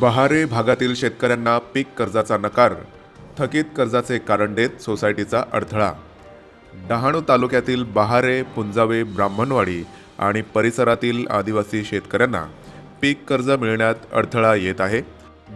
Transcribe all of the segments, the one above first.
बहारे भागातील शेतकऱ्यांना पीक कर्जाचा नकार थकीत कर्जाचे कारण देत सोसायटीचा अडथळा. डहाणू तालुक्यातील बहारे पुंजावे ब्राह्मणवाडी आणि परिसरातील आदिवासी शेतकऱ्यांना पीक कर्ज मिळण्यात अडथळा येत आहे.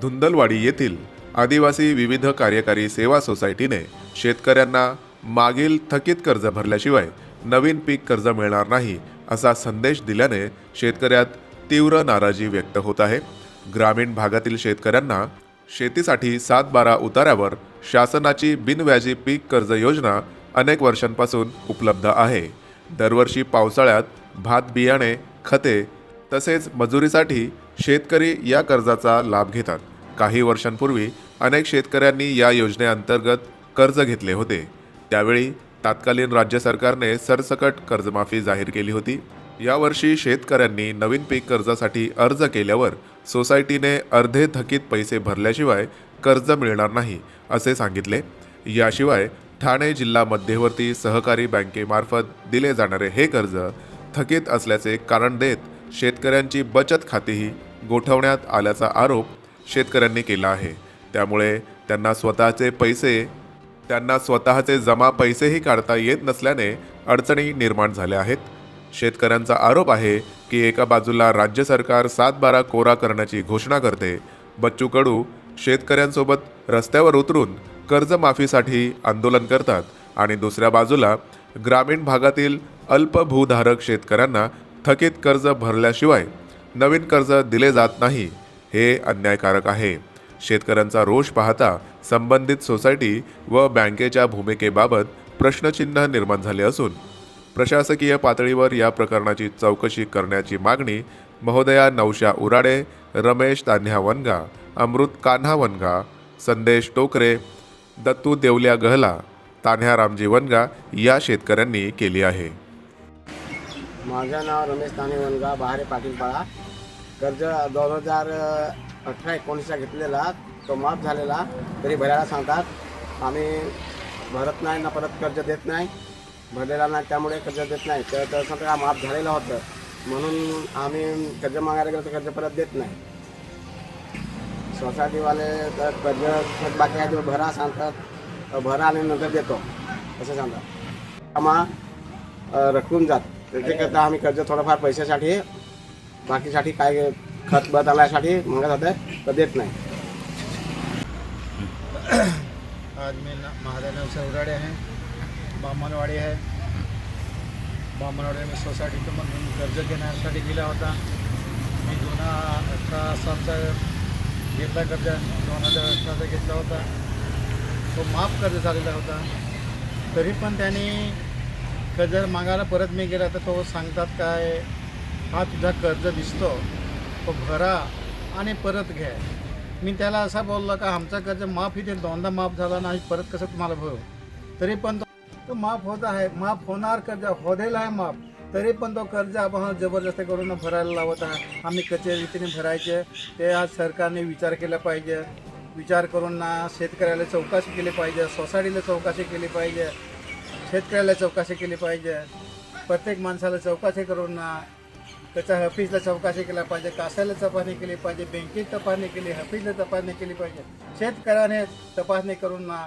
धुंदलवाडी येथील आदिवासी विविध कार्यकारी सेवा सोसायटीने शेतकऱ्यांना मागील थकीत कर्ज भरल्याशिवाय नवीन पीक कर्ज मिळणार नाही असा संदेश दिल्याने शेतकऱ्यात तीव्र नाराजी व्यक्त होत आहे. ग्रामीण भागातील शेतकऱ्यांना शेतीसाठी सात बारा उतार्यावर शासनाची बिनव्याजी पीक कर्ज योजना अनेक वर्षांपासून उपलब्ध आहे. दरवर्षी पावसाळ्यात भात बियाणे खते तसेच मजुरीसाठी शेतकरी या कर्जाचा लाभ घेतात. काही वर्षांपूर्वी अनेक शेतकऱ्यांनी या योजनेअंतर्गत कर्ज घेतले होते. त्यावेळी तत्कालीन राज्य सरकारने सरसकट कर्जमाफी जाहीर केली होती. यावर्षी शेतकऱ्यांनी नवीन पीक कर्जासाठी अर्ज केल्यावर सोसायटीने अर्धे थकीत पैसे भरल्याशिवाय कर्ज मिळणार नाही असे सांगितले. याशिवाय ठाणे जिल्हा मध्यवर्ती सहकारी बँकेमार्फत दिले जाणारे हे कर्ज थकीत असल्याचे कारण देत शेतकऱ्यांची बचत खातीही गोठवण्यात आल्याचा आरोप शेतकऱ्यांनी केला आहे. त्यामुळे त्यांना स्वतःचे पैसे त्यांना स्वतःचे जमा पैसेही काढता येत नसल्याने अडचणी निर्माण झाल्या आहेत. शेतकऱ्यांचा आरोप आहे की एका बाजूला राज्य सरकार सात बारा कोरा करण्याची घोषणा करते. बच्चू कडू शेतकऱ्यांसोबत रस्त्यावर उतरून कर्जमाफीसाठी आंदोलन करतात आणि दुसऱ्या बाजूला ग्रामीण भागातील अल्पभूधारक शेतकऱ्यांना थकीत कर्ज भरल्याशिवाय नवीन कर्ज दिले जात नाही. हे अन्यायकारक आहे. शेतकऱ्यांचा रोष पाहता संबंधित सोसायटी व बँकेच्या भूमिकेबाबत प्रश्नचिन्ह निर्माण झाले असून प्रशासकीय पातळीवर या प्रकरणाची चौकशी करण्याची मागणी महोदया नौशा उराडे रमेश तान्ह्या वनगा अमृत कान्हा वनगा संदेश टोकरे दत्तू देवल्या गहला तान्ह्या रामजी वनगा या शेतकऱ्यांनी केली आहे. माझं नाव रमेश ताने वनगा बहारे पाटीलपाडा. कर्ज दोन हजार अठरा एकोणीसचा घेतलेला तो माफ झालेला तरी भरायला सांगतात. आम्ही भरत नाही ना परत कर्ज देत नाही. भरलेला नाही त्यामुळे कर्ज देत नाही. तर तसं तर माफ झालेलं होतं. म्हणून आम्ही कर्ज मागायला गेलो तर कर्ज परत देत नाही. सोसायटीवाले तर कर्ज बाकी आहे ते भरा सांगतात. भरा आणि नंतर देतो. असं सांगतात. आम्हा अ, रखून जात. त्याच्याकरता आम्ही कर्ज थोडंफार पैशासाठी बाकीसाठी काय खत बदलण्यासाठी मागत होतं तर देत नाही. आज मी न- महादेव सौराडे आहे. बामणवाडी आहे. बामणवाडी मी सोसायटीमधून कर्ज घेण्यासाठी गेला होता. मी दोन अठरा सातचा घेतला कर्ज. दोन हजार अठराचा घेतला होता. तो माफ कर्ज झालेला होता. तरी पण त्यांनी कर्ज मागायला परत मी गेला तर तो सांगतात काय हा तुझा कर्ज दिसतो. तो भरा आणि परत घ्या. मी त्याला असा बोललो का आमचा कर्ज माफ इथे दोनदा माफ झाला नाही परत कसं तुम्हाला भरू? तरी पण तो माफ होत आहे माफ होणार कर्ज होदेल आहे माफ. तरी पण तो कर्ज आपण जबरदस्ती करून भरायला लावत आहे. आम्ही कचे रीतीने भरायचे. ते आज सरकारने विचार केला पाहिजे. विचार करून ना शेतकऱ्याला चौकशी केली पाहिजे. सोसायटीला चौकशी केली पाहिजे. शेतकऱ्याला चौकशी केली पाहिजे. प्रत्येक माणसाला चौकशी करून ना त्याच्या हफीजला चौकशी केला पाहिजे. कासाला तपासणी केली पाहिजे. बँकेत तपासणी केली हफीजला तपासणी केली पाहिजे. शेतकऱ्याने तपासणी करून ना